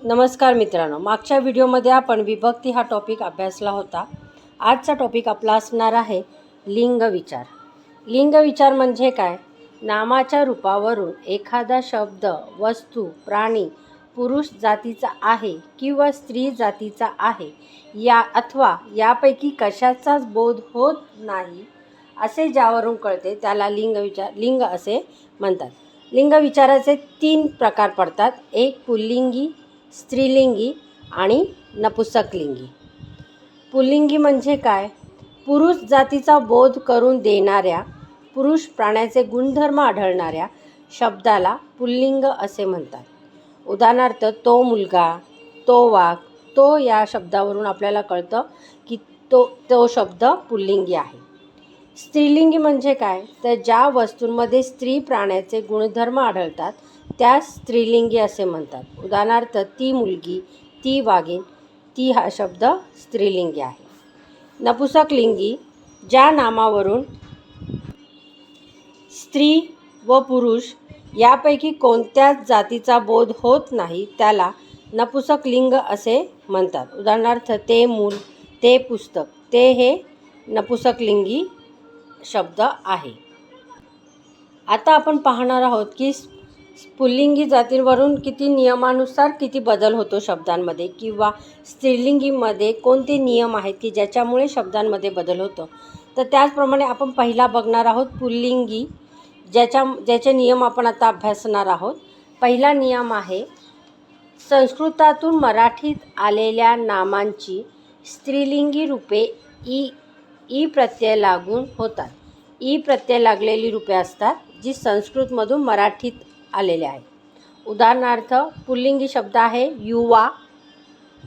नमस्कार मित्रांनो मागच्या व्हिडिओमध्ये आपण विभक्ती हा टॉपिक अभ्यासला होता. आजचा टॉपिक आपला असणार आहे लिंग विचार. लिंग विचार म्हणजे काय? नामाच्या रूपावरून एखादा शब्द वस्तू प्राणी पुरुष जातीचा आहे किंवा स्त्री जातीचा आहे या अथवा यापैकी कशाचाच बोध होत नाही असे ज्यावरून कळते त्याला लिंग विचार लिंग असे म्हणतात. लिंग विचाराचे तीन प्रकार पडतात. एक पुल्लिंगी स्त्रीलिंगी आणि नपुसकलिंगी. पुल्लिंगी म्हणजे काय? पुरुष जातीचा बोध करून देणाऱ्या पुरुष प्राण्याचे गुणधर्म आढळणाऱ्या शब्दाला पुल्लिंग असे म्हणतात. उदाहरणार्थ तो मुलगा तो वाघ तो या शब्दावरून आपल्याला कळतं की तो तो शब्द पुल्लिंगी आहे. स्त्रीलिंगी म्हणजे काय? तर ज्या वस्तूंमध्ये स्त्री प्राण्याचे गुणधर्म आढळतात त्या स्त्रीलिंगी असे म्हणतात. उदाहरणार्थ ती मुलगी ती वाघीण ती हा शब्द स्त्रीलिंगी आहे. नपुसकलिंगी ज्या नामावरून स्त्री व पुरुष यापैकी कोणत्याच जातीचा बोध होत नाही त्याला नपुसकलिंग असे म्हणतात. उदाहरणार्थ ते मूल ते पुस्तक ते हे नपुसकलिंगी शब्द आहे. आता आपण पाहणार आहोत की पुल्लिंगी जातींवरून किती नियमानुसार किती बदल होतो शब्दांमध्ये किंवा स्त्रीलिंगीमध्ये कोणते नियम आहेत की ज्याच्यामुळे शब्दांमध्ये बदल होतो? तर त्याचप्रमाणे आपण पहिला बघणार आहोत पुल्लिंगी ज्याच्या ज्याचे नियम आपण आता अभ्यासणार आहोत. पहिला नियम आहे संस्कृतातून मराठीत आलेल्या नामांची स्त्रीलिंगी रूपे ई ई प्रत्यय लागून होतात. ई प्रत्यय लागलेली रूपे असतात जी संस्कृतमधून मराठीत आलेले आहे उदाहरणार्थ पुल्लिंगी शब्द आहे युवा.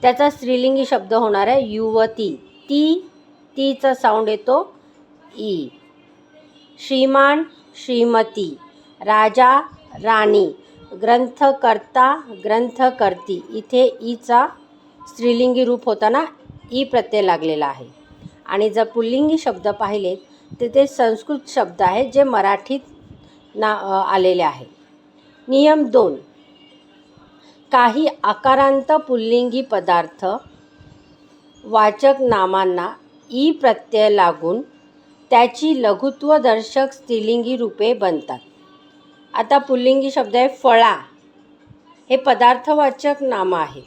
त्याचा स्त्रीलिंगी शब्द होणार आहे युवती. ती तीचा साऊंड येतो ई. श्रीमान श्रीमती. राजा राणी. ग्रंथकर्ता ग्रंथकर्ती. इथे ईचा स्त्रीलिंगी रूप होताना ई प्रत्यय लागलेला आहे. आणि जर पुल्लिंगी शब्द पाहिलेत तर ते संस्कृत शब्द आहेत जे मराठीत ना आलेले आहे. नियम दोन. काही आकारांत पुल्लिंगी पदार्थ वाचक नामांना ई प्रत्यय लागून त्याची लघुत्वदर्शक स्त्रीलिंगी रूपे बनतात. आता पुल्लिंगी शब्द आहे फळा. हे पदार्थवाचक नामं आहे.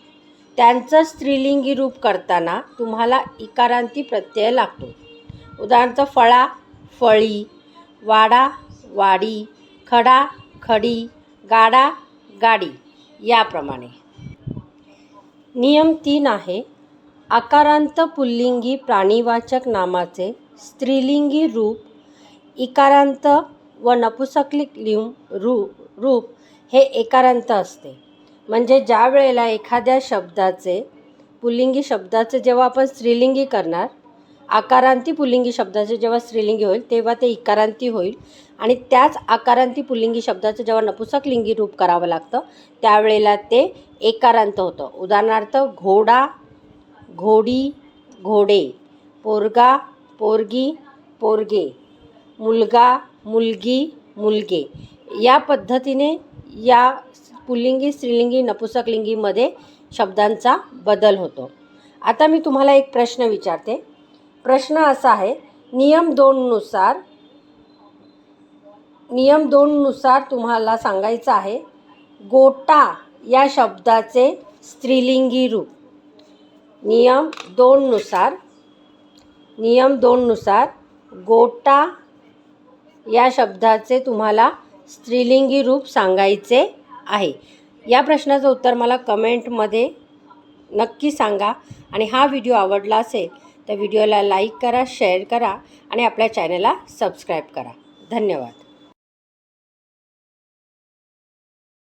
त्यांचं स्त्रीलिंगी रूप करताना तुम्हाला इकारांती प्रत्यय लागतो. उदाहरणार्थ फळा फळी वाडा वाडी खडा खडी गाडा गाडी याप्रमाणे. नियम तीन आहे. आकारांत पुल्लिंगी प्राणीवाचक नामाचे स्त्रीलिंगी रूप इकारांत व नपुसकलिक लिंग रू रूप हे एकारांत असते. म्हणजे ज्या वेळेला एखाद्या शब्दाचे पुल्लिंगी शब्दाचे जेव्हा आपण स्त्रीलिंगी करणार आकारांती पुल्लिंगी शब्दाचे जेव्हा स्त्रीलिंगी होईल तेव्हा ते इकारांती होईल. आणि त्याच आकारांती पुल्लिंगी शब्दाचं जेव्हा नपुसकलिंगी रूप करावं लागतं त्यावेळेला ते एकारांत होतं. उदाहरणार्थ घोडा घोडी घोडे पोरगा पोरगी पोरगे मुलगा मुलगी मुलगे. या पद्धतीने या पुल्लिंगी स्त्रीलिंगी नपुसकलिंगीमध्ये शब्दांचा बदल होतो. आता मी तुम्हाला एक प्रश्न विचारते. प्रश्न असा आहे नियम दोननुसार नियम दोननुसार तुम्हाला सांगायचं आहे गोटा या शब्दाचे स्त्रीलिंगी रूप. नियम दोननुसार नियम दोननुसार गोटा या शब्दाचे तुम्हाला स्त्रीलिंगी रूप सांगायचे आहे. या प्रश्नाचं उत्तर मला कमेंटमध्ये नक्की सांगा आणि हा व्हिडिओ आवडला असेल तर व्हिडिओला लाईक करा शेअर करा आणि आपल्या चॅनलला सबस्क्राईब करा. धन्यवाद.